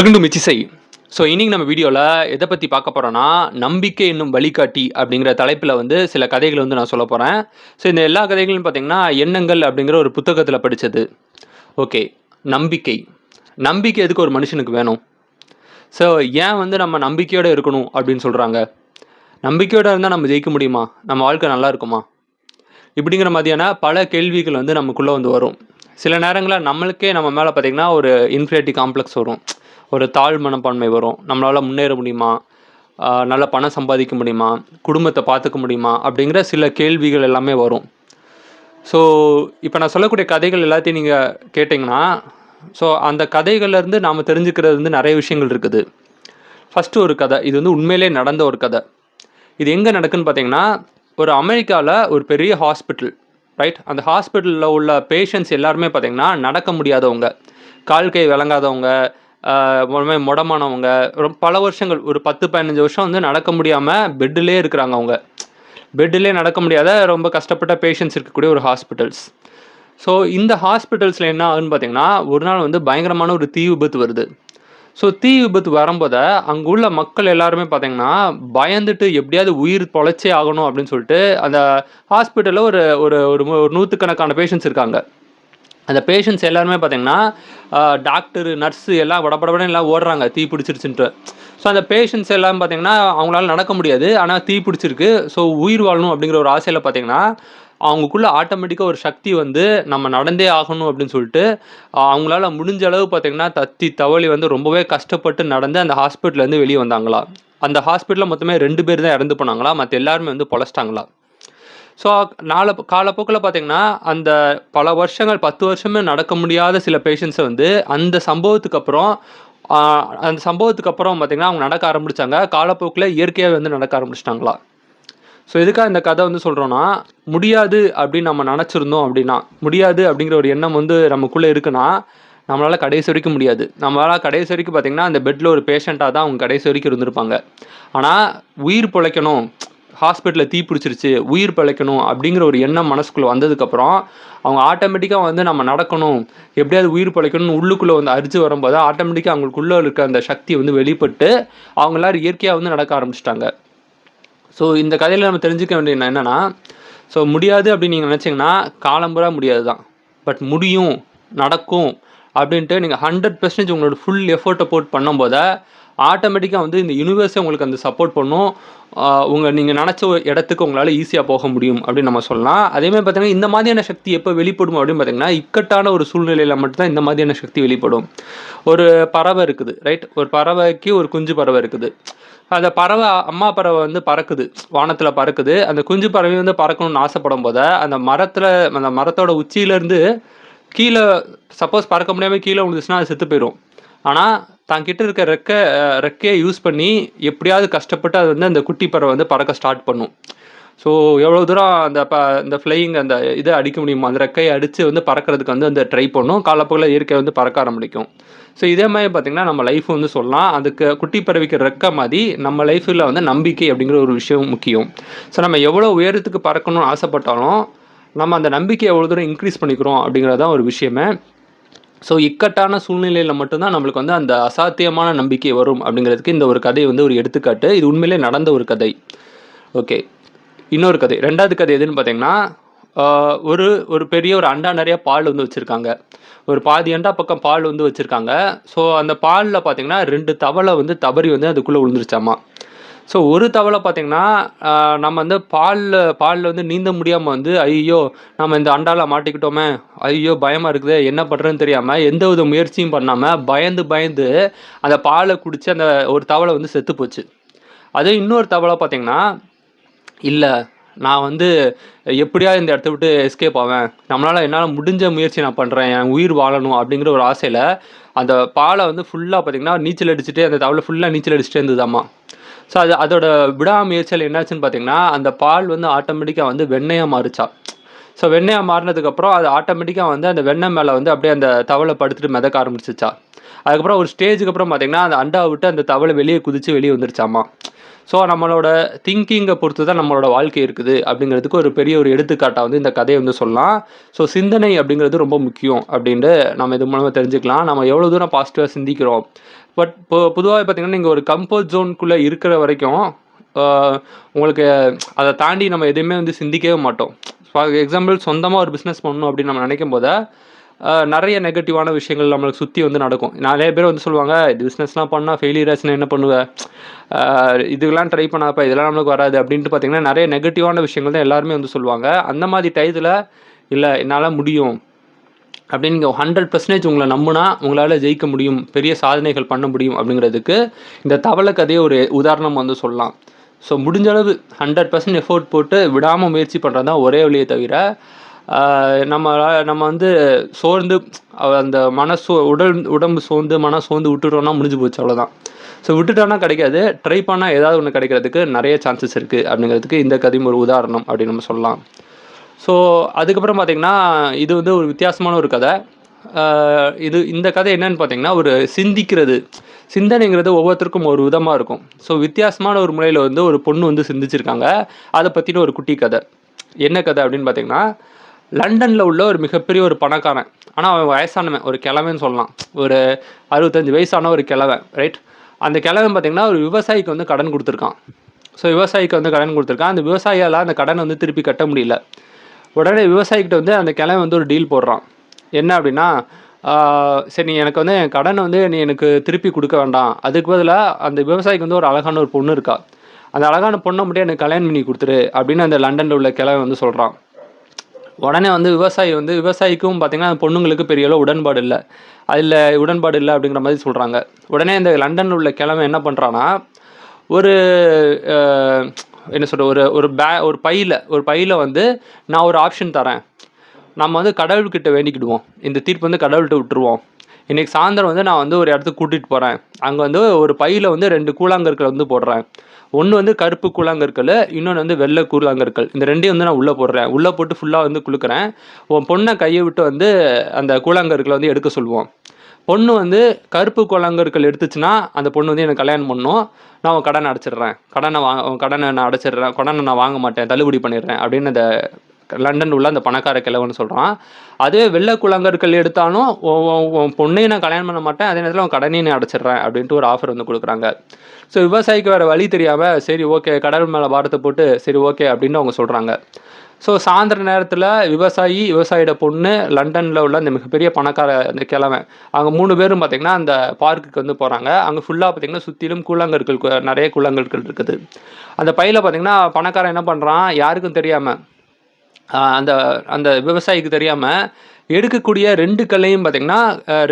Welcome to மிச்சிசை. So இன்றைக்கி நம்ம வீடியோவில் எதை பற்றி பார்க்க போகிறோன்னா நம்பிக்கை என்னும் வழிகாட்டி அப்படிங்கிற தலைப்பில் வந்து சில கதைகளை வந்து நான் சொல்ல போகிறேன் ஸோ இந்த எல்லா கதைகளும் பார்த்தீங்கன்னா எண்ணங்கள் அப்படிங்கிற ஒரு புத்தகத்தில் படித்தது ஓகே நம்பிக்கை. நம்பிக்கை எதுக்கு ஒரு மனுஷனுக்கு வேணும்? ஸோ ஏன் வந்து நம்ம நம்பிக்கையோடு இருக்கணும் அப்படின்னு சொல்கிறாங்க நம்பிக்கையோடு இருந்தால் நம்ம ஜெயிக்க முடியுமா? நம்ம வாழ்க்கை நல்லா இருக்குமா? இப்படிங்கிற மாதிரியான பல கேள்விகள் வந்து நமக்குள்ளே வந்து வரும். சில நேரங்களில் நம்மளுக்கே நம்ம மேலே பார்த்திங்கன்னா ஒரு இன்ஃபினிட்டி காம்ப்ளெக்ஸ் வரும். ஒரு தாழ் மனப்பான்மை வரும். நம்மளால் முன்னேற முடியுமா? நல்ல பணம் சம்பாதிக்க முடியுமா? குடும்பத்தை பார்த்துக்க முடியுமா? அப்படிங்கிற சில கேள்விகள் எல்லாமே வரும். ஸோ இப்போ நான் சொல்லக்கூடிய கதைகள் எல்லாத்தையும் நீங்கள் கேட்டிங்கன்னா ஸோ அந்த கதைகள்லேருந்து நாம் தெரிஞ்சுக்கிறது வந்து நிறைய விஷயங்கள் இருக்குது. ஃபஸ்ட்டு ஒரு கதை. இது வந்து உண்மையிலே நடந்த ஒரு கதை. இது எங்கே நடக்குன்னு பார்த்தீங்கன்னா ஒரு அமெரிக்காவில் ஒரு பெரிய ஹாஸ்பிட்டல் ரைட் அந்த ஹாஸ்பிட்டலில் உள்ள பேஷண்ட்ஸ் எல்லாருமே பார்த்திங்கன்னா நடக்க முடியாதவங்க கால் கை விளங்காதவங்க முடமானவங்க. ரொம்ப பல வருஷங்கள் ஒரு பத்து பதினஞ்சு வருஷம் வந்து நடக்க முடியாமல் பெட்டிலே இருக்கிறாங்க அவங்க. பெட்டிலே நடக்க முடியாத ரொம்ப கஷ்டப்பட்ட பேஷண்ட்ஸ் இருக்கக்கூடிய ஒரு ஹாஸ்பிட்டல்ஸ் ஸோ இந்த ஹாஸ்பிட்டல்ஸில் என்ன ஆகுதுன்னு பார்த்தீங்கன்னா ஒரு நாள் வந்து பயங்கரமான ஒரு தீ விபத்து வருது. ஸோ தீ விபத்து வரும்போது அங்கே உள்ள மக்கள் எல்லாருமே பார்த்தீங்கன்னா பயந்துட்டு எப்படியாவது உயிர் பொழைச்சே ஆகணும் அப்படின்னு சொல்லிட்டு அந்த ஹாஸ்பிட்டலில் ஒரு ஒரு ஒரு ஒரு நூற்றுக்கணக்கான பேஷண்ட்ஸ் இருக்காங்க. அந்த பேஷண்ட்ஸ் எல்லாருமே பார்த்தீங்கன்னா டாக்டர் நர்ஸு எல்லாம் வடபடபடன்னு எல்லாம் ஓடுறாங்க தீ பிடிச்சிருச்சுன்ட்டு. ஸோ அந்த பேஷண்ட்ஸ் எல்லாம் பார்த்தீங்கன்னா அவங்களால நடக்க முடியாது. ஆனால் தீ பிடிச்சிருக்கு. ஸோ உயிர் வாழணும் அப்படிங்கிற ஒரு ஆசையில் பார்த்தீங்கன்னா அவங்களுக்குள்ள ஆட்டோமேட்டிக்காக ஒரு சக்தி வந்து நம்ம நடந்தே ஆகணும் அப்படின்னு சொல்லிட்டு அவங்களால முடிஞ்ச அளவு பார்த்தீங்கன்னா தத்தி தவளி வந்து ரொம்பவே கஷ்டப்பட்டு நடந்து அந்த ஹாஸ்பிட்டல்லேருந்து வெளியே வந்தாங்களா? அந்த ஹாஸ்பிட்டலில் மொத்தமே ரெண்டு பேர் தான் இறந்து போனாங்களா? மற்ற எல்லாருமே வந்து பொழைச்சிட்டாங்களா? ஸோ நால காலப்போக்கில் பார்த்தீங்கன்னா அந்த பல வருஷங்கள் பத்து வருஷமே நடக்க முடியாத சில பேஷண்ட்ஸை வந்து அந்த சம்பவத்துக்கு அப்புறம் அந்த சம்பவத்துக்கு அப்புறம் பார்த்தீங்கன்னா அவங்க நடக்க ஆரம்பிச்சாங்க. காலப்போக்கில் இயற்கையாக வந்து நடக்க ஆரம்பிச்சிட்டாங்களா? ஸோ எதுக்காக இந்த கதை வந்து சொல்கிறோன்னா முடியாது அப்படின்னு நம்ம நினச்சிருந்தோம் அப்படின்னா முடியாது அப்படிங்கிற ஒரு எண்ணம் வந்து நமக்குள்ளே இருக்குன்னா நம்மளால் கடைசி வரைக்கும் முடியாது. நம்மளால் கடைசி வரைக்கும் பார்த்திங்கன்னா அந்த பெட்டில் ஒரு பேஷண்ட்டாக தான் அவங்க கடைசி வரைக்கும் இருந்திருப்பாங்க. ஆனால் உயிர் பிழைக்கணும் ஹாஸ்பிட்டலில் தீ பிடிச்சிருச்சு உயிர் பிழைக்கணும் அப்படிங்கிற ஒரு எண்ணம் மனசுக்குள்ளே வந்ததுக்கப்புறம் அவங்க ஆட்டோமேட்டிக்காக வந்து நம்ம நடக்கணும். எப்படியாவது உயிர் பிழைக்கணும்னு உள்ளுக்குள்ளே வந்து அரிச்சு வரும்போது ஆட்டோமேட்டிக்காக அவங்களுக்குள்ளே இருக்க அந்த சக்தி வந்து வெளிப்பட்டு அவங்க எல்லோரும் இயற்கையாக வந்து நடக்க ஆரம்பிச்சிட்டாங்க. ஸோ இந்த கதையில் நம்ம தெரிஞ்சுக்க வேண்டியது என்னென்னா ஸோ முடியாது அப்படின்னு நீங்கள் நினச்சிங்கன்னா காலம்புறா முடியாது தான் பட் முடியும் நடக்கும் அப்படின்ட்டு நீங்கள் ஹண்ட்ரட் பர்சன்டேஜ் உங்களோட ஃபுல் எஃபோர்ட்டை போட் பண்ணும்போது ஆட்டோமேட்டிக்காக வந்து இந்த யூனிவர்ஸே உங்களுக்கு அந்த சப்போர்ட் பண்ணும். உங்கள் நீங்கள் நினச்ச ஒரு இடத்துக்கு உங்களால் ஈஸியாக போக முடியும் அப்படின்னு நம்ம சொல்லலாம். அதேமாதிரி பார்த்தீங்கன்னா இந்த மாதிரியான சக்தி எப்போ வெளிப்படும் அப்படின்னு பார்த்தீங்கன்னா இக்கட்டான ஒரு சூழ்நிலையில் மட்டும்தான் இந்த மாதிரியான சக்தி வெளிப்படும். ஒரு பறவை இருக்குது ரைட் ஒரு பறவைக்கு ஒரு குஞ்சு பறவை இருக்குது. அந்த பறவை அம்மா பறவை வந்து பறக்குது. வானத்தில் பறக்குது. அந்த குஞ்சு பறவை வந்து பறக்கணும்னு ஆசைப்படும் போது அந்த மரத்தில் அந்த மரத்தோட உச்சியிலேருந்து கீழே சப்போஸ் பறக்க முடியாமல் கீழே விழுந்துச்சுன்னா அது செத்து போயிடும் ஆனால் தான் இருக்க ரெக்கை ரெக்கையை யூஸ் பண்ணி எப்படியாவது கஷ்டப்பட்டு அது வந்து அந்த குட்டி பறவை வந்து பறக்க ஸ்டார்ட் பண்ணும். ஸோ எவ்வளோ தூரம் அந்த ப இந்த ஃப்ளையிங் அந்த இதை அடிக்க முடியுமோ அந்த ரெக்கையை அடித்து வந்து பறக்கிறதுக்கு வந்து அந்த ட்ரை பண்ணும். காலப்போக்கில் இயற்கை வந்து பறக்க ஆரம்பிக்கும். ஸோ இதே மாதிரி பார்த்திங்கன்னா நம்ம லைஃப் வந்து சொல்லலாம். அதுக்கு குட்டி பறவைக்கு ரெக்க மாதிரி நம்ம லைஃப்பில் வந்து நம்பிக்கை அப்படிங்கிற ஒரு விஷயம் முக்கியம். ஸோ நம்ம எவ்வளோ உயரத்துக்கு பறக்கணும்னு ஆசைப்பட்டாலும் நம்ம அந்த நம்பிக்கையை எவ்வளோ தூரம் இன்க்ரீஸ் பண்ணிக்கிறோம் அப்படிங்கிறது தான் ஒரு விஷயமே. ஸோ இக்கட்டான சூழ்நிலையில் மட்டும்தான் நம்மளுக்கு வந்து அந்த அசாத்தியமான நம்பிக்கை வரும் அப்படிங்கிறதுக்கு இந்த ஒரு கதை வந்து ஒரு எடுத்துக்காட்டு. இது உண்மையிலே நடந்த ஒரு கதை. ஓகே இன்னொரு கதை. ரெண்டாவது கதை எதுன்னு பார்த்தீங்கன்னா ஒரு ஒரு பெரிய ஒரு அண்டா நிறைய பால் வந்து வச்சுருக்காங்க. ஒரு பாதி அண்டா பக்கம் பால் வந்து வச்சுருக்காங்க. ஸோ அந்த பாலில் பார்த்தீங்கன்னா ரெண்டு தவளை வந்து தவறி வந்து அதுக்குள்ளே விழுந்துருச்சாமா? ஸோ ஒரு தவளை பார்த்தீங்கன்னா நம்ம வந்து பாலில் பாலில் வந்து நீந்த முடியாமல் வந்து ஐயோ நம்ம இந்த அண்டால மாட்டிக்கிட்டோமே ஐயோ பயமாக இருக்குது என்ன பண்ணுறதுன்னு தெரியாமல் எந்த வித முயற்சியும் பண்ணாமல் பயந்து பயந்து அந்த பாலை குடித்து அந்த ஒரு தவளை வந்து செத்து போச்சு. அதே இன்னொரு தவளை பார்த்தீங்கன்னா இல்லை நான் வந்து எப்படியாவது இந்த இடத்த விட்டு எஸ்கேப் ஆவேன். நம்மளால் என்னால் முடிஞ்ச முயற்சி நான் பண்ணுறேன் என் உயிர் வாழணும் அப்படிங்கிற ஒரு ஆசையில் அந்த பாலை வந்து ஃபுல்லாக பார்த்தீங்கன்னா நீச்சல் அடிச்சுட்டு அந்த தவளை ஃபுல்லாக நீச்சல் அடிச்சுட்டே இருந்ததாம்மா ஸோ அது அதோட விடாமுயற்சியில் என்னாச்சுன்னு பார்த்தீங்கன்னா அந்த பால் வந்து ஆட்டோமேட்டிக்காக வந்து வெண்ணையாக மாறுச்சா. ஸோ வெண்ணெயாக மாறினதுக்கப்புறம் அது ஆட்டோமேட்டிக்காக வந்து அந்த வெண்ணெய் மேலே வந்து அப்படியே அந்த தவளை படுத்துட்டு மிதக்க ஆரம்பிச்சிச்சா அதுக்கப்புறம் ஒரு ஸ்டேஜுக்கு அப்புறம் பார்த்தீங்கன்னா அந்த அண்டாவை விட்டு அந்த தவளை வெளியே குதிச்சு வெளியே வந்துருச்சாமா. ஸோ நம்மளோட திங்கிங்கை பொறுத்து தான் நம்மளோட வாழ்க்கை இருக்குது. அப்படிங்கிறதுக்கு ஒரு பெரிய ஒரு எடுத்துக்காட்டாக வந்து இந்த கதையை வந்து சொல்லலாம். ஸோ சிந்தனை அப்படிங்கிறது ரொம்ப முக்கியம் அப்படின்ட்டு நம்ம இது மூலமாக தெரிஞ்சுக்கலாம். நம்ம எவ்வளோ தூரம் பாசிட்டிவாக சிந்திக்கிறோம். பட் இப்போ பொதுவாக பார்த்தீங்கன்னா நீங்கள் ஒரு கம்ஃபர்ட் ஜோனுக்குள்ளே இருக்கிற வரைக்கும் உங்களுக்கு அதை தாண்டி நம்ம எதுவுமே வந்து சிந்திக்கவே மாட்டோம். ஃபார் எக்ஸாம்பிள் சொந்தமாக ஒரு பிஸ்னஸ் பண்ணணும் அப்படின்னு நம்ம நினைக்கும் போது நிறைய நெகட்டிவான விஷயங்கள் நம்மளுக்கு சுற்றி வந்து நடக்கும். நிறைய பேர் வந்து சொல்லுவாங்க இது பிஸ்னஸ்லாம் பண்ணால் ஃபெயிலியர் ஆச்சுன்னா என்ன பண்ணுவேன் இதுக்கெல்லாம் ட்ரை பண்ணாப்பா இதெல்லாம் நம்மளுக்கு வராது. அப்படின்ட்டு பார்த்தீங்கன்னா நிறைய நெகட்டிவான விஷயங்கள் தான் எல்லாருமே வந்து சொல்லுவாங்க. அந்த மாதிரி டயத்தில் இல்லை என்னால் முடியும். அப்படின்னு நீங்கள் ஹண்ட்ரட் பர்சன்டேஜ் உங்களை நம்புனா உங்களால் ஜெயிக்க முடியும் பெரிய சாதனைகள் பண்ண முடியும் அப்படிங்கிறதுக்கு இந்த தவளை கதையை ஒரு உதாரணம் வந்து சொல்லலாம். ஸோ முடிஞ்ச அளவு ஹண்ட்ரட் பர்சன்ட் எஃபோர்ட் போட்டு விடாமல் முயற்சி பண்ணுறது தான் ஒரே வழியை தவிர நம்ம நம்ம வந்து சோர்ந்து அந்த அந்த மனசு உடல் உடம்பு சோர்ந்து மன சோர்ந்து விட்டுட்டோம்னா முடிஞ்சு போச்சு அவ்வளோதான் ஸோ விட்டுட்டோம்னா கிடைக்காது. ட்ரை பண்ணால் ஏதாவது ஒன்று கிடைக்கிறதுக்கு நிறைய சான்சஸ் இருக்குது அப்படிங்கிறதுக்கு இந்த கதையும் ஒரு உதாரணம் அப்படின்னு நம்ம சொல்லலாம். ஸோ அதுக்கப்புறம் பார்த்தீங்கன்னா இது வந்து ஒரு வித்தியாசமான ஒரு கதை. இது இந்த கதை என்னன்னு பார்த்தீங்கன்னா ஒரு சிந்திக்கிறது. சிந்தனைங்கிறது ஒவ்வொருத்தருக்கும் ஒரு விதமாக இருக்கும். ஸோ வித்தியாசமான ஒரு முறையில் வந்து ஒரு பொண்ணு வந்து சிந்திச்சிருக்காங்க. அதை பற்றின ஒரு குட்டி கதை. என்ன கதை அப்படின்னு பார்த்தீங்கன்னா லண்டனில் உள்ள ஒரு மிகப்பெரிய ஒரு பணக்காரன். ஆனால் அவன் வயசானவன் ஒரு கிழவன் சொல்லலாம். ஒரு அறுபத்தஞ்சு வயசான ஒரு கிழவன் ரைட் அந்த கிழவன் பார்த்தீங்கன்னா ஒரு விவசாயிக்கு வந்து கடன் கொடுத்துருக்கான். ஸோ விவசாயிக்கு வந்து கடன் கொடுத்துருக்கான். அந்த விவசாயியால் அந்த கடனை வந்து திருப்பி கட்ட முடியல. உடனே விவசாயிக்கிட்ட வந்து அந்த கிழமை வந்து ஒரு டீல் போடுறான். என்ன அப்படின்னா சரி நீ எனக்கு வந்து என் கடனை வந்து நீ எனக்கு திருப்பி கொடுக்க வேண்டாம். அதுக்கு பதிலாக அந்த விவசாயிக்கு வந்து ஒரு அழகான ஒரு பொண்ணு இருக்கா. அந்த அழகான பொண்ணை மட்டும் எனக்கு கல்யாணம் பண்ணி கொடுத்துரு அப்படின்னு அந்த லண்டனில் உள்ள கிழமை வந்து சொல்கிறான் உடனே வந்து விவசாயி வந்து விவசாயிக்கும் பார்த்திங்கன்னா அந்த பொண்ணுங்களுக்கு பெரிய அளவு உடன்பாடு இல்லை. அதில் உடன்பாடு இல்லை அப்படிங்கிற மாதிரி சொல்கிறாங்க உடனே இந்த லண்டனில் உள்ள கிழமை என்ன பண்ணுறான்னா ஒரு என்ன சொல்கிற ஒரு ஒரு பே ஒரு பையில் ஒரு பையில் வந்து நான் ஒரு ஆப்ஷன் தரேன். நம்ம வந்து கடவுள்கிட்ட வேண்டிக்கிடுவோம். இந்த தீர்ப்பு வந்து கடவுள்கிட்ட விட்டுருவோம். இன்றைக்கி சாயந்தரம் வந்து நான் வந்து ஒரு இடத்துக்கு கூட்டிகிட்டு போகிறேன் அங்கே வந்து ஒரு பையில் வந்து ரெண்டு கூழாங்கற்கள் வந்து போடுறேன். ஒன்று வந்து கருப்பு கூழாங்கற்கள் இன்னொன்று வந்து வெள்ளை கூழாங்கற்கள். இந்த ரெண்டையும் வந்து நான் உள்ளே போடுறேன். உள்ளே போட்டு ஃபுல்லாக வந்து குளுக்குறேன். உன் பொண்ணை கையை விட்டு வந்து அந்த கூழாங்கற்களை வந்து எடுக்க சொல்லுவோம். பொண்ணு வந்து கருப்பு குழங்கற்கள் எடுத்துச்சுன்னா அந்த பொண்ணு வந்து எனக்கு கல்யாணம் பண்ணும். நான் உன் கடனை அடைச்சிடுறேன். கடனை வாங்க கடனை நான் அடைச்சிடுறேன். கடனை நான் வாங்க மாட்டேன். தள்ளுபடி பண்ணிடுறேன். அப்படின்னு அந்த லண்டன் உள்ள அந்த பணக்கார கிழவன் சொல்கிறான் அதே வெள்ளை குளங்கற்கள் எடுத்தாலும் பொண்ணையும் நான் கல்யாணம் பண்ண மாட்டேன். அதே நேரத்தில் உன் கடனையும் நான் அடைச்சிடுறேன் அப்படின்ட்டு ஒரு ஆஃபர் வந்து கொடுக்குறாங்க. ஸோ விவசாயிக்கு வேறு வழி தெரியாமல் சரி ஓகே கடல் மேலே பாரத்தை போட்டு சரி ஓகே அப்படின்னு அவங்க சொல்கிறாங்க ஸோ சாயந்தர நேரத்தில் விவசாயி விவசாயியோட பொண்ணு லண்டனில் உள்ள அந்த மிகப்பெரிய பணக்கார அந்த கிழவன். அவங்க மூணு பேரும் பார்த்திங்கன்னா அந்த பார்க்குக்கு வந்து போகிறாங்க அங்கே ஃபுல்லாக பார்த்திங்கன்னா சுற்றிலும் கூழாங்கற்கள் நிறைய கூழாங்கற்கள் இருக்குது. அந்த பையில் பார்த்திங்கன்னா பணக்காரன் என்ன பண்ணுறான் யாருக்கும் தெரியாமல் அந்த அந்த விவசாயிக்கு தெரியாமல் எடுக்கக்கூடிய ரெண்டு கல்லையும் பார்த்திங்கன்னா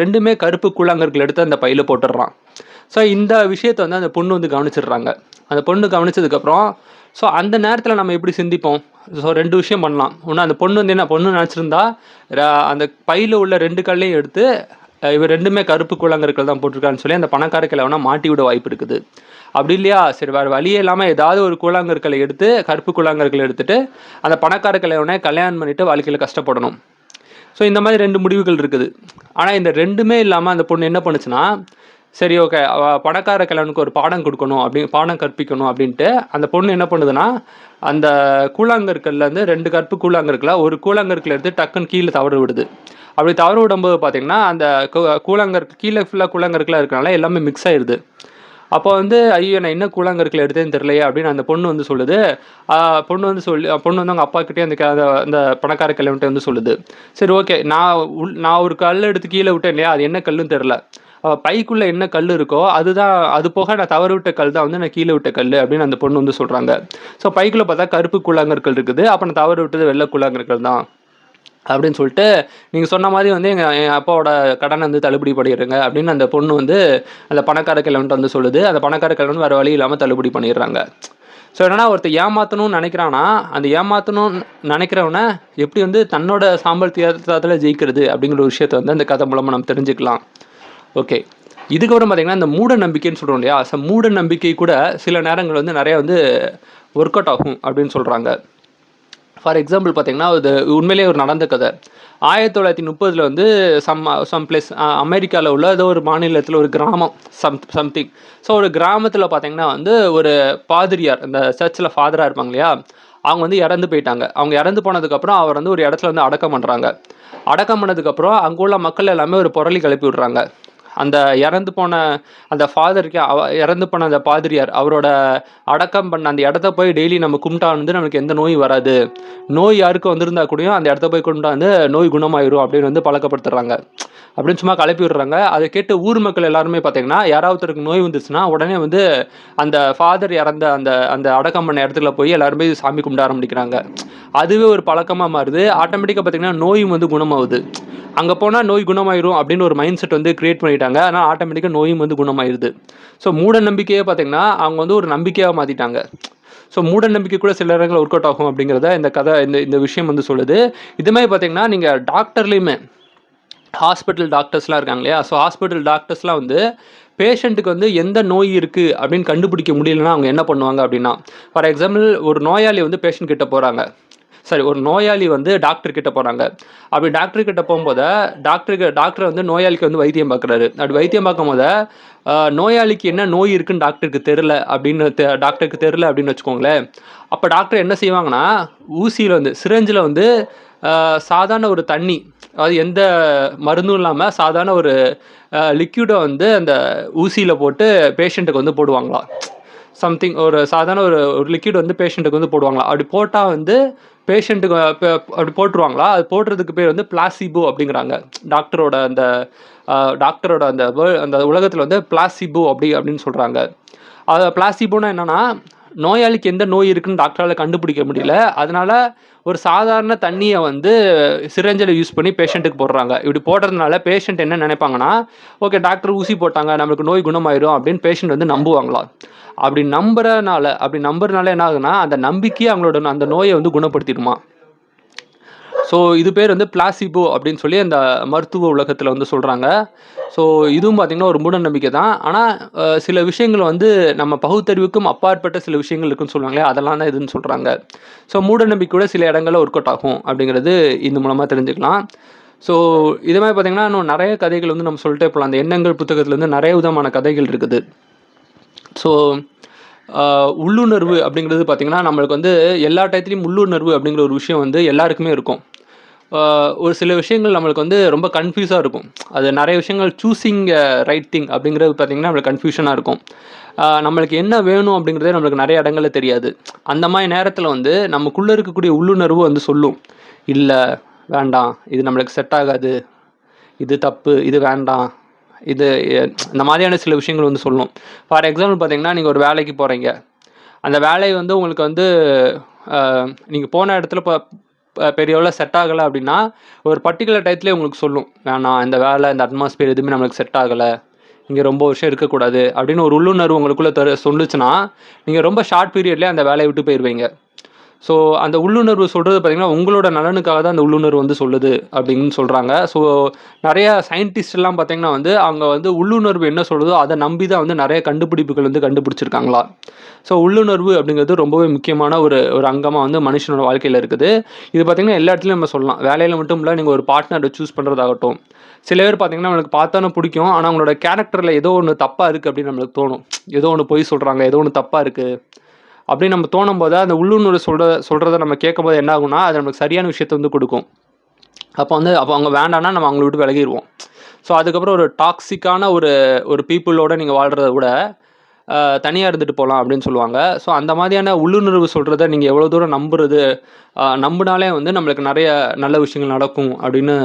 ரெண்டுமே கருப்பு கூழாங்கற்கள் எடுத்து அந்த பையில் போட்டுடுறான். ஸோ இந்த விஷயத்தை வந்து அந்த பொண்ணு வந்து கவனிச்சிடுறாங்க. அந்த பொண்ணு கவனிச்சதுக்கப்புறம் ஸோ அந்த நேரத்தில் நம்ம எப்படி சிந்திப்போம்? ஸோ ரெண்டு விஷயம் பண்ணலாம். ஒன்று அந்த பொண்ணு வந்து என்ன பொண்ணு நினச்சிருந்தா அந்த பையில் உள்ள ரெண்டு கல்லையும் எடுத்து இவர் ரெண்டுமே கருப்பு கூழாங்கற்கள் தான் போட்டிருக்கான்னு சொல்லி அந்த பணக்கார கிழவனா மாட்டி விட வாய்ப்பு இருக்குது. அப்படி இல்லையா? சரி வேறு வழியே இல்லாமல் ஏதாவது ஒரு கூழாங்கற்களை எடுத்து கருப்பு கூழாங்கற்களை எடுத்துட்டு அந்த பணக்கார கிழவனை கல்யாணம் பண்ணிட்டு வாழ்க்கையில் கஷ்டப்படணும். ஸோ இந்த மாதிரி ரெண்டு முடிவுகள் இருக்குது. ஆனால் இந்த ரெண்டுமே இல்லாமல் அந்த பொண்ணு என்ன பண்ணுச்சுன்னா சரி ஓகே பணக்கார கிழவனுக்கு ஒரு பாடம் கொடுக்கணும் அப்படி பாடம் கற்பிக்கணும் அப்படின்ட்டு அந்த பொண்ணு என்ன பண்ணுதுன்னா அந்த கூழாங்கற்கள்லேருந்து ரெண்டு கற்பு கூழாங்கற்களை ஒரு கூழாங்கற்களை எடுத்து டக்குன்னு கீழே தவறு விடுது அப்படி தவறு விடும்போது பார்த்தீங்கன்னா அந்த கூழாங்கற்கு கீழே ஃபுல்லாக கூழாங்கற்களாக இருக்கனால எல்லாமே மிக்ஸ் ஆயிடுது அப்போ வந்து ஐயோ நான் என்ன கூழாங்கற்களை எடுத்தேன்னு தெரியலையே அப்படின்னு அந்த பொண்ணு வந்து சொல்லுது. பொண்ணு வந்து சொல்லி பொண்ணு வந்து அவங்க அப்பா கிட்டே அந்த அந்த- அந்த பணக்கார கிழவன்ட்ட வந்து சொல்லுது. சரி ஓகே. நான் உள் நான் ஒரு கல் எடுத்து கீழே விட்டேன் இல்லையா? அது என்ன கல்லுன்னு தெரில பைக்குள்ளே என்ன கல் இருக்கோ அதுதான் அது போக நான் தவறு விட்ட கல் தான் வந்து நான் கீழே விட்ட கல் அப்படின்னு அந்த பொண்ணு வந்து சொல்கிறாங்க ஸோ பைக்குள்ளே பார்த்தா கருப்பு கூழாங்கற்கள் இருக்குது. அப்போ நான் தவறு விட்டது வெள்ளை கூழாங்கற்கள் தான். அப்படின்னு சொல்லிட்டு நீங்கள் சொன்ன மாதிரி வந்து எங்கள் என் அப்பாவோட கடனை வந்து தள்ளுபடி பண்ணிடுங்க அப்படின்னு அந்த பொண்ணு வந்து அந்த பணக்கார கிழவன்ட்டு வந்து சொல்லுது. அந்த பணக்கார கிழவன் வேறு வழி இல்லாமல் தள்ளுபடி பண்ணிடுறாங்க. ஸோ என்னன்னா ஒருத்தர் ஏமாற்றணும்னு நினைக்கிறானா அந்த ஏமாற்றணும்னு நினைக்கிறவனை எப்படி வந்து தன்னோட சாம்பல் ஜெயிக்கிறது அப்படிங்கிற ஒரு விஷயத்தை வந்து அந்த கதை மூலமாக நம்ம தெரிஞ்சுக்கலாம். ஓகே இதுக்கப்புறம் பார்த்தீங்கன்னா இந்த மூட நம்பிக்கைன்னு சொல்கிறோம் இல்லையா? ஸோ மூட நம்பிக்கை கூட சில நேரங்கள் வந்து நிறைய வந்து ஒர்க் அவுட் ஆகும் அப்படின்னு சொல்கிறாங்க ஃபார் எக்ஸாம்பிள் பார்த்தீங்கன்னா அது உண்மையிலேயே ஒரு நடந்த கதை. ஆயிரத்தி தொள்ளாயிரத்தி முப்பதில் வந்து சம் சம் பிளேஸ் அமெரிக்காவில் உள்ள ஏதோ ஒரு மாநிலத்தில் ஒரு கிராமம் சம் சம்திங் ஸோ ஒரு கிராமத்தில் பார்த்தீங்கன்னா வந்து ஒரு பாதிரியார் இந்த சர்ச்சில் ஃபாதராக இருப்பாங்க இல்லையா? அவங்க வந்து இறந்து போயிட்டாங்க. அவங்க இறந்து போனதுக்கப்புறம் அவர் வந்து ஒரு இடத்துல வந்து அடக்கம் பண்ணுறாங்க அடக்கம் பண்ணதுக்கப்புறம் அங்கே உள்ள மக்கள் எல்லாமே ஒரு புரளி கிளப்பி விட்றாங்க. அந்த இறந்து போன அந்த ஃபாதருக்கு அவ இறந்து போன அந்த பாதிரியார் அவரோட அடக்கம் பண்ண அந்த இடத்த போய் டெய்லி நம்ம கும்பிட்டா வந்து நமக்கு எந்த நோயும் வராது. நோய் யாருக்கு வந்திருந்தா கூடயும் அந்த இடத்த போய் கும்பிட்டா வந்து நோய் குணமாயிரும் அப்படின்னு வந்து பழக்கப்படுத்துறாங்க. அப்படின்னு சும்மா கிளப்பி விடுறாங்க. அதை கேட்டு ஊர் மக்கள் எல்லாருமே பார்த்தீங்கன்னா யாராவதுக்கு நோய் வந்துச்சுன்னா உடனே வந்து அந்த ஃபாதர் இறந்த அந்த அந்த அடக்கம் பண்ண இடத்துல போய் எல்லாருமே சாமி கும்பிட ஆரம்பிக்கிறாங்க. அதுவே ஒரு பழக்கமாக மாறுது. ஆட்டோமேட்டிக்காக பார்த்தீங்கன்னா நோயும் வந்து குணமாகுது. அங்கே போனால் நோய் குணமாயிரும் அப்படின்னு ஒரு மைண்ட் செட் வந்து கிரியேட் பண்ணிட்டாங்க. ஆனால் ஆட்டோமேட்டிக்காக நோயும் வந்து குணமாயிருது. ஸோ மூட நம்பிக்கையே பார்த்தீங்கன்னா அவங்க வந்து ஒரு நம்பிக்கையாக மாற்றிட்டாங்க ஸோ மூட நம்பிக்கை கூட சில இடங்களில் ஒர்க் அவுட் ஆகும் அப்படிங்கிறத இந்த கதை இந்த இந்த விஷயம் வந்து சொல்லுது. இது மாதிரி பார்த்தீங்கன்னா நீங்கள் டாக்டர்லேயுமே ஹாஸ்பிட்டல் டாக்டர்ஸ்லாம் இருக்காங்க இல்லையா? ஸோ ஹாஸ்பிட்டல் டாக்டர்ஸ்லாம் வந்து பேஷண்ட்டுக்கு வந்து எந்த நோய் இருக்குது அப்படின்னு கண்டுபிடிக்க முடியலன்னா அவங்க என்ன பண்ணுவாங்க அப்படின்னா ஃபார் எக்ஸாம்பிள் ஒரு நோயாளி வந்து பேஷண்ட் கிட்ட போகிறாங்க சரி ஒரு நோயாளி வந்து டாக்டர் கிட்ட போகிறாங்க அப்படி டாக்டர் கிட்ட போகும்போது டாக்டருக்கு டாக்டர் வந்து நோயாளிக்கு வந்து வைத்தியம் பார்க்குறாரு. அப்படி வைத்தியம் பார்க்கும்போது போது நோயாளிக்கு என்ன நோய் இருக்குன்னு டாக்டருக்கு தெரில அப்படின்னு தெ- டாக்டருக்கு தெரில அப்படின்னு வச்சுக்கோங்களேன். அப்போ டாக்டர் என்ன செய்வாங்கன்னா ஊசியில் வந்து சிரஞ்சில் வந்து சாதாரண ஒரு தண்ணி அதாவது எந்த மருந்தும் இல்லாமல் சாதாரண ஒரு லிக்யூடை வந்து அந்த ஊசியில் போட்டு பேஷண்ட்டுக்கு வந்து போடுவாங்களாம். சம்திங் ஒரு சாதாரண ஒரு ஒரு லிக்யூட் வந்து பேஷண்ட்டுக்கு வந்து போடுவாங்களா அப்படி போட்டால் வந்து பேஷண்ட்டுக்கு அப்படி போட்டுருவாங்களா? அது போடுறதுக்கு பேர் வந்து பிளாசிபோ அப்படிங்கிறாங்க. டாக்டரோட அந்த டாக்டரோட அந்த அந்த உலகத்தில் வந்து பிளாசிபோ அப்படி அப்படின்னு சொல்கிறாங்க அது பிளாசிபோனா என்னென்னா நோயாளிக்கு எந்த நோய் இருக்குன்னு டாக்டரால் கண்டுபிடிக்க முடியல. அதனால ஒரு சாதாரண தண்ணியை வந்து சிரஞ்சில் யூஸ் பண்ணி பேஷண்ட்டுக்கு போடுறாங்க. இப்படி போடுறதுனால பேஷண்ட் என்ன நினைப்பாங்கன்னா ஓகே டாக்டர் ஊசி போட்டாங்க நம்மளுக்கு நோய் குணமாயிரும் அப்படின்னு பேஷண்ட் வந்து நம்புவாங்களா? அப்படி நம்புறனால அப்படி நம்புறதுனால என்ன ஆகுதுன்னா அந்த நம்பிக்கையை அவங்களோட அந்த நோயை வந்து குணப்படுத்திடுமா? ஸோ இது பேர் வந்து பிளாசிபோ அப்படின்னு சொல்லி அந்த மருத்துவ உலகத்தில் வந்து சொல்கிறாங்க ஸோ இதுவும் பார்த்திங்கன்னா ஒரு மூட நம்பிக்கை தான் ஆனால் சில விஷயங்கள் வந்து நம்ம பகுத்தறிவுக்கும் அப்பாற்பட்ட சில விஷயங்கள் இருக்குன்னு சொல்லுவாங்களே அதெல்லாம் தான் இதுன்னு சொல்கிறாங்க ஸோ மூட நம்பிக்கையோட சில இடங்களில் ஒர்க் அவுட் ஆகும் அப்படிங்கிறது இந்த மூலமாக தெரிஞ்சுக்கலாம். ஸோ இது மாதிரி பார்த்திங்கன்னா இன்னும் நிறைய கதைகள் வந்து நம்ம சொல்லிட்டே போகலாம் அந்த எண்ணங்கள் புத்தகத்தில் வந்து நிறைய விதமான கதைகள் இருக்குது. ஸோ உள்ளுணர்வு அப்படிங்கிறது பார்த்திங்கன்னா நம்மளுக்கு வந்து எல்லா டயத்துலையும் உள்ளுணர்வு அப்படிங்கிற ஒரு விஷயம் வந்து எல்லாருக்குமே இருக்கும். ஒரு சில விஷயங்கள் நம்மளுக்கு வந்து ரொம்ப கன்ஃபியூஸாக இருக்கும். அது நிறைய விஷயங்கள் சூஸிங் ரைட் திங் அப்படிங்கிறது பார்த்திங்கன்னா நம்மளுக்கு கன்ஃபியூஷனாக இருக்கும். நம்மளுக்கு என்ன வேணும் அப்படிங்கிறதே நம்மளுக்கு நிறைய இடங்களில் தெரியாது. அந்த மாதிரி நேரத்தில் வந்து நமக்குள்ளே இருக்கக்கூடிய உள்ளுணர்வு வந்து சொல்லும். இல்லை வேண்டாம். இது நம்மளுக்கு செட் ஆகாது. இது தப்பு. இது வேண்டாம். இது இந்த மாதிரியான சில விஷயங்கள் வந்து சொல்லும். ஃபார் எக்ஸாம்பிள் பார்த்தீங்கன்னா நீங்கள் ஒரு வேலைக்கு போகிறீங்க அந்த வேலை வந்து உங்களுக்கு வந்து நீங்கள் போன இடத்துல இப்போ பெரிய அளவில் செட் ஆகலை அப்படின்னா ஒரு பர்டிகுலர் டயத்துலேயே உங்களுக்கு சொல்லும். வேணாம் இந்த வேலை இந்த அட்மாஸ்பியர் எதுவுமே நம்மளுக்கு செட் ஆகலை. இங்கே ரொம்ப வருஷம் இருக்கக்கூடாது. அப்படின்னு ஒரு உள்ளுணர்வு உங்களுக்குள்ளே தரு சொல்லுச்சுன்னா நீங்கள் ரொம்ப ஷார்ட் பீரியட்லேயே அந்த வேலையை விட்டு போயிடுவீங்க ஸோ அந்த உள்ளுணர்வு சொல்கிறது பார்த்தீங்கன்னா உங்களோட நலனுக்காக தான் அந்த உள்ளுணர்வு வந்து சொல்லுது அப்படின்னு சொல்கிறாங்க ஸோ நிறையா scientist எல்லாம் பார்த்தீங்கன்னா வந்து அவங்க வந்து உள்ளுணர்வு என்ன சொல்லுதோ அதை நம்பி தான் வந்து நிறைய கண்டுபிடிப்புகள் வந்து கண்டுபிடிச்சிருக்காங்களா? ஸோ உள்ளுணர்வு அப்படிங்கிறது ரொம்பவே முக்கியமான ஒரு ஒரு அங்கமாக வந்து மனுஷனோட வாழ்க்கையில் இருக்குது. இது பார்த்தீங்கன்னா எல்லா இடத்துலையும் நம்ம சொல்லலாம். வேலையில் மட்டும் இல்லை நீங்கள் ஒரு பார்ட்னரை சூஸ் பண்ணுறதாகட்டும் சில பேர் பார்த்தீங்கன்னா நம்மளுக்கு பார்த்தானே பிடிக்கும். ஆனால் அவங்களோட கேரக்டரில் ஏதோ ஒன்று தப்பாக இருக்குது அப்படின்னு நம்மளுக்கு தோணும். ஏதோ ஒன்று பொய் சொல்கிறாங்க ஏதோ ஒன்று தப்பாக இருக்குது அப்படின்னு நம்ம தோணும் போது அந்த உள்ளுணர்வு சொல்கிற சொல்கிறத நம்ம கேட்கும்போது என்ன ஆகும்னா அது நமக்கு சரியான விஷயத்தை வந்து கொடுக்கும். அப்போ வந்து அப்போ அவங்க வேண்டாம்னா நம்ம அவங்கள விட்டு விலகிடுவோம் ஸோ அதுக்கப்புறம் ஒரு டாக்ஸிக்கான ஒரு ஒரு பீப்புளோட நீங்கள் வாழ்கிறத விட தனியாக இருந்துட்டு போகலாம் அப்படின்னு சொல்லுவாங்க. ஸோ அந்த மாதிரியான உள்ளுணர்வு சொல்கிறத நீங்கள் எவ்வளோ தூரம் நம்புறது நம்பினாலே வந்து நம்மளுக்கு நிறைய நல்ல விஷயங்கள் நடக்கும் அப்படின்னு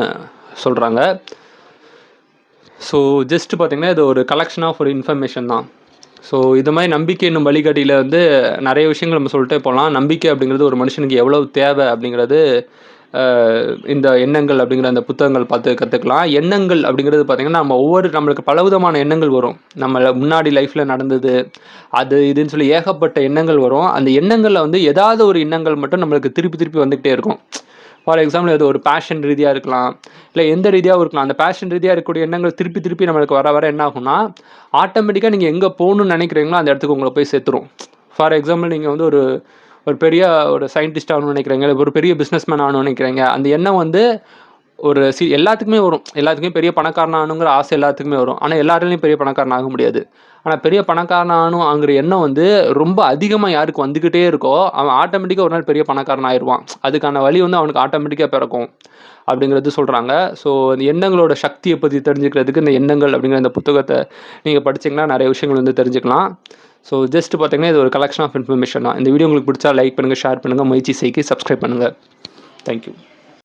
சொல்கிறாங்க ஸோ ஜஸ்ட் பார்த்தீங்கன்னா இது ஒரு கலெக்ஷன் ஆஃப் ஒரு இன்ஃபர்மேஷன் தான். ஸோ இது மாதிரி நம்பிக்கை என்னும் வழிகாட்டியில் வந்து நிறைய விஷயங்கள் நம்ம சொல்லிட்டே போகலாம். நம்பிக்கை அப்படிங்கிறது ஒரு மனுஷனுக்கு எவ்வளவு தேவை அப்படிங்கிறது இந்த எண்ணங்கள் அப்படிங்கிற அந்த புத்தகங்கள் பார்த்து கற்றுக்கலாம் எண்ணங்கள் அப்படிங்கிறது பார்த்திங்கன்னா நம்ம ஒவ்வொரு நம்மளுக்கு பலவிதமான எண்ணங்கள் வரும். நம்ம முன்னாடி லைஃப்பில் நடந்தது அது இதுன்னு சொல்லி ஏகப்பட்ட எண்ணங்கள் வரும். அந்த எண்ணங்களில் வந்து ஏதாவது ஒரு எண்ணங்கள் மட்டும் நம்மளுக்கு திருப்பி திருப்பி வந்துக்கிட்டே இருக்கும். ஃபார் எக்ஸாம்பிள் அது ஒரு பேஷன் ரீதியாக இருக்கலாம் இல்லை எந்த ரீதியாகவும் இருக்கலாம். அந்த பேஷன் ரீதியாக இருக்கக்கூடிய எண்ணங்கள் திருப்பி திருப்பி நம்மளுக்கு வர வர என்ன ஆகும்னா ஆட்டோமேட்டிக்காக நீங்கள் எங்கே போகணும்னு நினைக்கிறீங்களோ அந்த இடத்துக்கு உங்களை போய் சேர்த்துரும். ஃபார் எக்ஸாம்பிள் நீங்கள் வந்து ஒரு ஒரு பெரிய ஒரு சயின்டிஸ்ட் ஆகணும்னு நினைக்கிறீங்க இல்லை ஒரு பெரிய பிஸ்னஸ்மேன் ஆகணும்னு நினைக்கிறீங்க அந்த எண்ணம் வந்து ஒரு சி எல்லாத்துக்குமே வரும். எல்லாத்துக்குமே பெரிய பணக்காரனானுங்கிற ஆசை எல்லாத்துக்குமே வரும். ஆனால் எல்லாராலையும் பெரிய பணக்காரன் ஆக முடியாது. ஆனால் பெரிய பணக்காரனானுங்கிற ஆங்கிற எண்ணம் வந்து ரொம்ப அதிகமாக யாருக்கு வந்துக்கிட்டே இருக்கோ அவன் ஆட்டோமேட்டிக்காக ஒரு நாள் பெரிய பணக்காரன் ஆயிடுவான் அதுக்கான வழி வந்து அவனுக்கு ஆட்டோமேட்டிக்காக பிறக்கும் அப்படிங்கிறது சொல்கிறாங்க ஸோ இந்த எண்ணங்களோட சக்தியை பற்றி தெரிஞ்சுக்கிறதுக்கு இந்த எண்ணங்கள் அப்படிங்கிற இந்த புத்தகத்தை நீங்கள் படிச்சீங்கன்னா நிறைய விஷயங்கள் வந்து தெரிஞ்சுக்கலாம். ஸோ ஜஸ்ட் பார்த்தீங்கன்னா இது ஒரு கலெக்ஷன் ஆஃப் இன்ஃபர்மேஷன் தான். இந்த வீடியோ உங்களுக்கு பிடிச்சா லைக் பண்ணுங்கள் ஷேர் பண்ணுங்கள் முயற்சி செய்கி சப்ஸ்கிரைப் பண்ணுங்கள் தேங்க்யூ